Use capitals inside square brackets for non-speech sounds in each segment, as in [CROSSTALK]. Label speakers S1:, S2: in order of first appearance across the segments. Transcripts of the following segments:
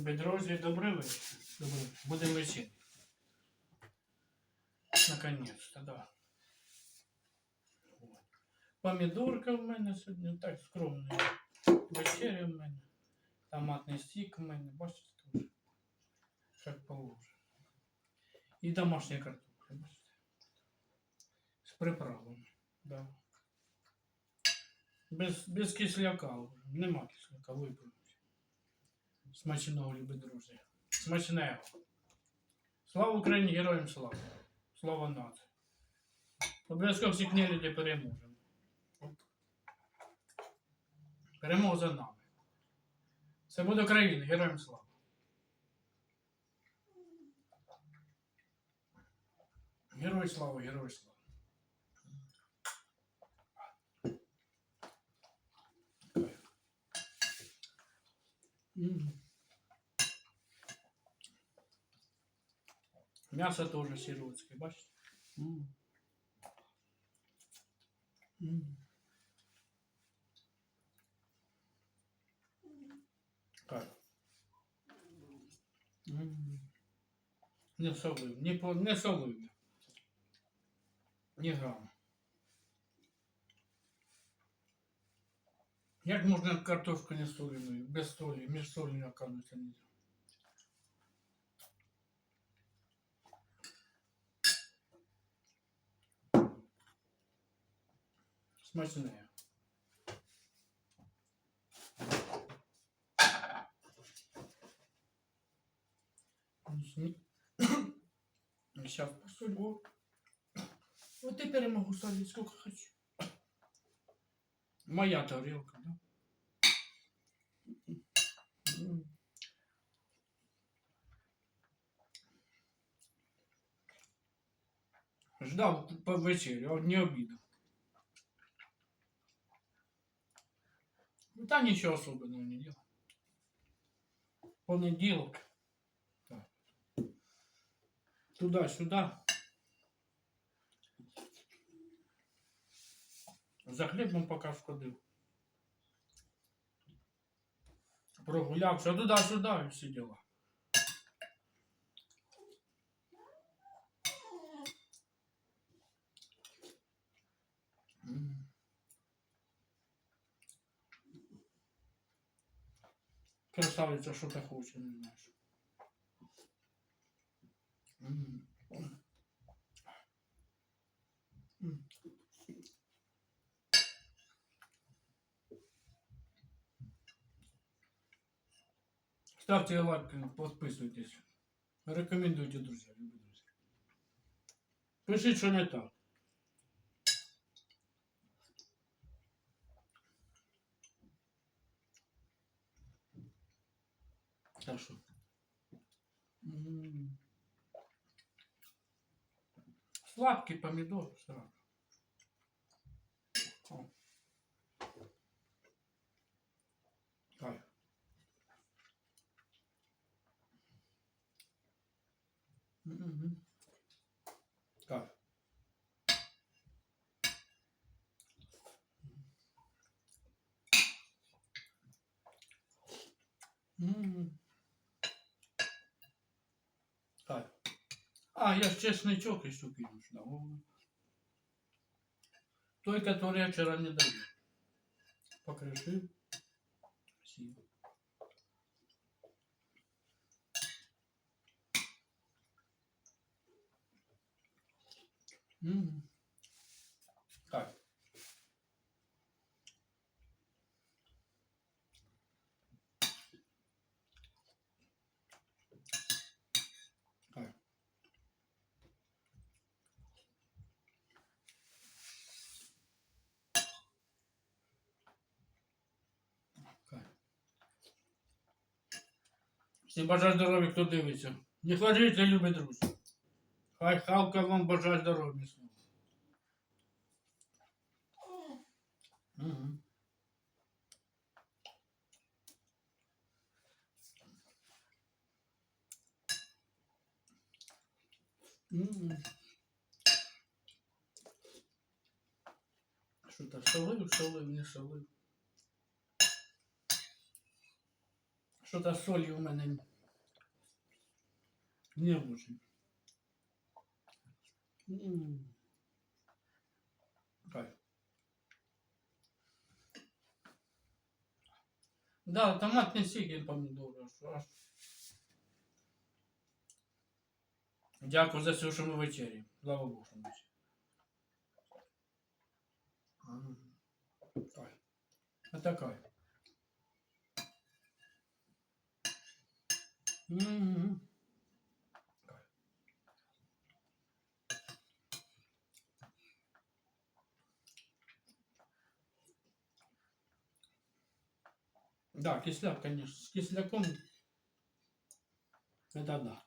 S1: Друзі, добрий вечір. Добрий. Будемо вечеряти. Наконец-то, да. Помідорка в мене сьогодні, так скромно. Вечеря в мене. Томатний стік в мене, бачите, теж. Як положено. І домашня картопля, бачите. З приправами, да. Без, без кисляка. Нема кисляка, виправився. Смачного, любі друзі. Смачного. Слава Україні, героям слава. Слава нації. Обов'язково всі книги переможемо. Перемога за нами. Це буде Україна, героям слава. Герой слава, герой слава. М'ясо теж сиротське, бачите? М. М. Так. М. Не солив, не, по, не солив. Ні грам. Як можна картошку не соленою, без солі, між солі, оказується, нельзя. Смачне. [COUGHS] Сейчас посолю. Вот теперь я могу солить сколько хочу. Моя тарелка, да? Ждал по вечерю, а не обидел. Ну, там ничего особенного не делал. Понеділок. Так. Туда-сюда. За хлібом поки сходив. Прогулявся туди-сюди і всі діла. М. Красавиця, що ти хочеш, не знаєш. М. М. Ставьте лайки, подписывайтесь. Рекомендуйте, друзья, любі друзі. Пишіть, що не так. М. Сладкий помидор. О. Кайф. Мгм. Кайф. М. Кайф. А, я ж чесночок еще кину сюда. О. Той, который я вчера не даю. Покрыши. Спасибо. М. Всім бажаю здоров'я, хто дивиться. Не хворійте, любі друзі. Хай халка вам бажає здоров'я. міцного. Мгм. М. Що то солив, солив, не солив. Що-то з солью у мене не. М. Кайф. Да, томатний сік і помідори. Дякую за все, що ми вечері. Слава Богу, що Да, кисляк, конечно. С кисляком это да.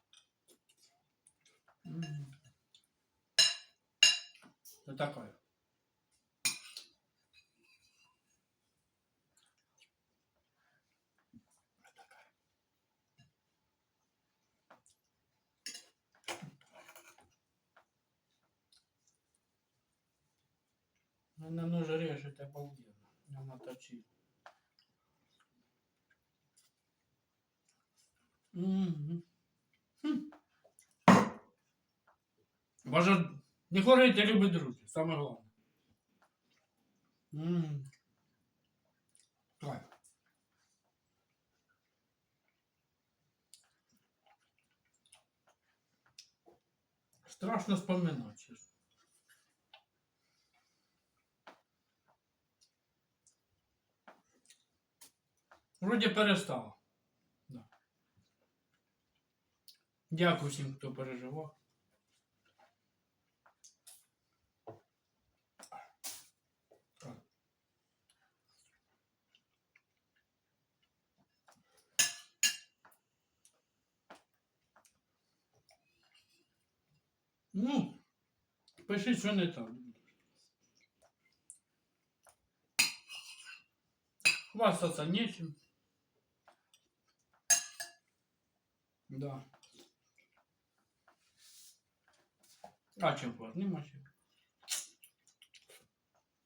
S1: Это такое. Она нож режет обалденно. Она точит. Мгм. Хм. Боже, не хворійте, любі друзі, саме головне. М. Кайф. Страшно вспоминать, Вроді перестала. Да. Дякую всім, хто переживав. Ну, пишіть, що не так. Хвастаться нечем. Да. А чем хвастаться? Нема чим.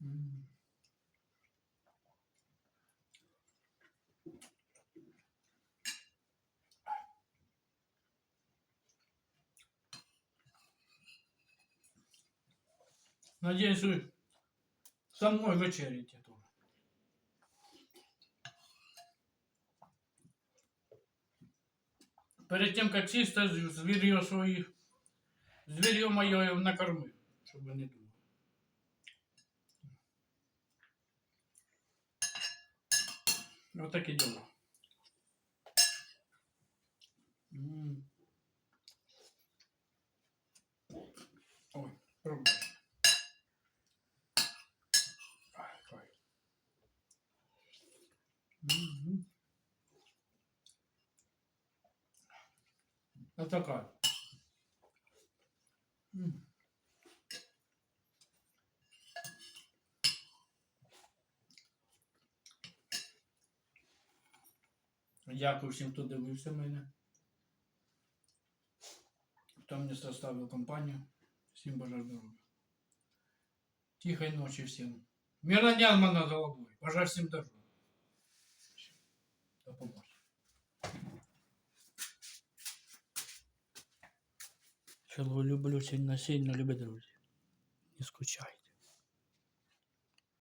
S1: М. Надеюсь, вы со мной вечерите Перед тем, как чисто зверье своих, зверье мое накормил, чтобы не думал. Вот такие дела. М. Вот такая. М. Дякую всім, хто дивився мене. Хто мені составив компанію. Всім бажаю здоров'я. Тихої ночі всім. Мирно дня мене над головою. Бажаю всім здоров'я. Цілую люблю сильно-сильно, любі друзі. Не скучайте.